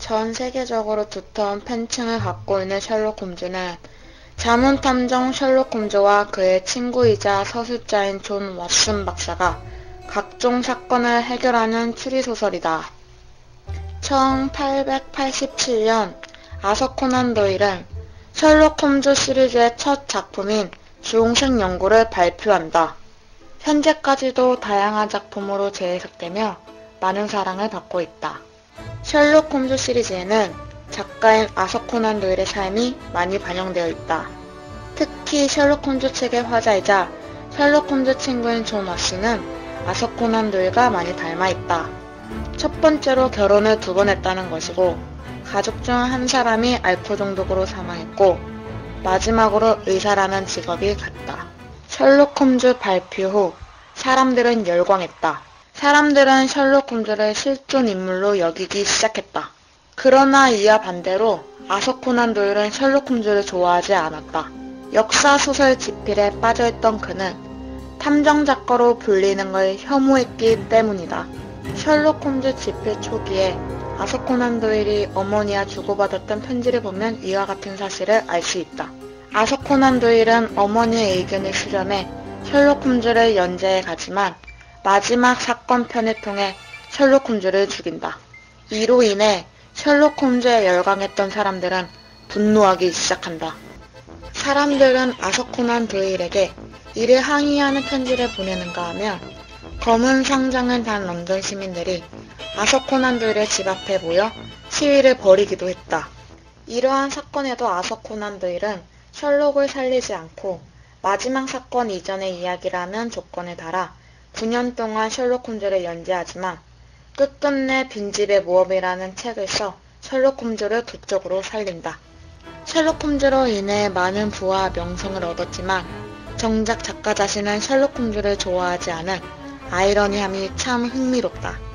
전 세계적으로 두터운 팬층을 갖고 있는 셜록 홈즈는 자문탐정 셜록 홈즈와 그의 친구이자 서술자인 존 왓슨 박사가 각종 사건을 해결하는 추리소설이다. 1887년 아서 코난 도일은 셜록 홈즈 시리즈의 첫 작품인 주홍색 연구를 발표한다. 현재까지도 다양한 작품으로 재해석되며 많은 사랑을 받고 있다. 셜록 홈즈 시리즈에는 작가인 아서 코난 도일의 삶이 많이 반영되어 있다. 특히 셜록 홈즈 책의 화자이자 셜록 홈즈 친구인 존 왓슨은 아서 코난 도일과 많이 닮아 있다. 첫 번째로 결혼을 두 번 했다는 것이고 가족 중 한 사람이 알코올 중독으로 사망했고 마지막으로 의사라는 직업이 같다. 셜록 홈즈 발표 후 사람들은 열광했다. 사람들은 셜록 홈즈를 실존 인물로 여기기 시작했다. 그러나 이와 반대로 아서 코난 도일은 셜록 홈즈를 좋아하지 않았다. 역사 소설 지필에 빠져있던 그는 탐정 작가로 불리는 걸 혐오했기 때문이다. 셜록 홈즈 지필 초기에 아서 코난 도일이 어머니와 주고받았던 편지를 보면 이와 같은 사실을 알 수 있다. 아서 코난 도일은 어머니의 의견을 수렴해 셜록 홈즈를 연재해 가지만 마지막 사건 편을 통해 셜록 홈즈를 죽인다. 이로 인해 셜록 홈즈에 열광했던 사람들은 분노하기 시작한다. 사람들은 아서 코난 도일에게 이를 항의하는 편지를 보내는가 하면 검은 상장을 단 런던 시민들이 아서 코난 도일의 집 앞에 모여 시위를 벌이기도 했다. 이러한 사건에도 아서 코난 도일은 셜록을 살리지 않고 마지막 사건 이전의 이야기라는 조건에 달아 9년 동안 셜록 홈즈를 연재하지만 끝끝내 빈집의 모험이라는 책을 써 셜록 홈즈를 도적으로 살린다. 셜록 홈즈로 인해 많은 부와 명성을 얻었지만 정작 작가 자신은 셜록 홈즈를 좋아하지 않은 아이러니함이 참 흥미롭다.